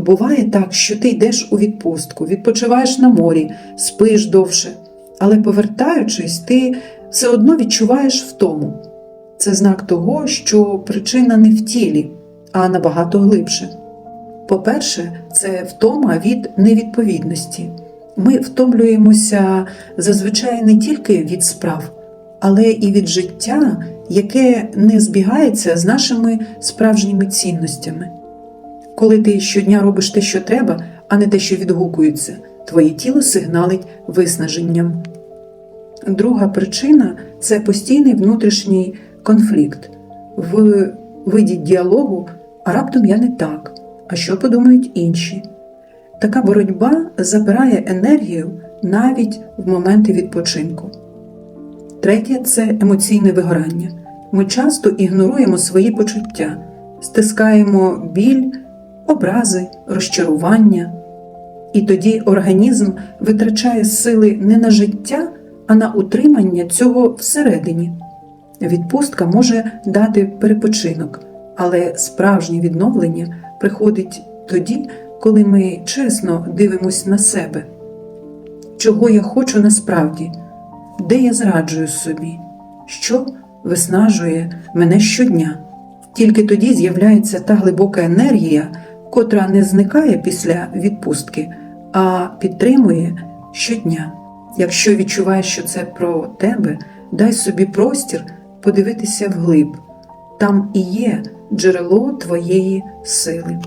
Буває так, що ти йдеш у відпустку, відпочиваєш на морі, спиш довше, але повертаючись, ти все одно відчуваєш втому. Це знак того, що причина не в тілі, а набагато глибше. По-перше, це втома від невідповідності. Ми втомлюємося зазвичай не тільки від справ, але і від життя, яке не збігається з нашими справжніми цінностями. Коли ти щодня робиш те, що треба, а не те, що відгукується, твоє тіло сигналить виснаженням. Друга причина це постійний внутрішній конфлікт в виді діалогу, а раптом я не так, а що подумають інші. Така боротьба забирає енергію навіть в моменти відпочинку. Третє це емоційне вигорання. Ми часто ігноруємо свої почуття, стискаємо біль, образи, розчарування. І тоді організм витрачає сили не на життя, а на утримання цього всередині. Відпустка може дати перепочинок, але справжнє відновлення приходить тоді, коли ми чесно дивимось на себе. Чого я хочу насправді, де я зраджую собі, що виснажує мене щодня. Тільки тоді з'являється та глибока енергія, котра не зникає після відпустки, а підтримує щодня. Якщо відчуваєш, що це про тебе, дай собі простір подивитися вглиб. Там і є джерело твоєї сили.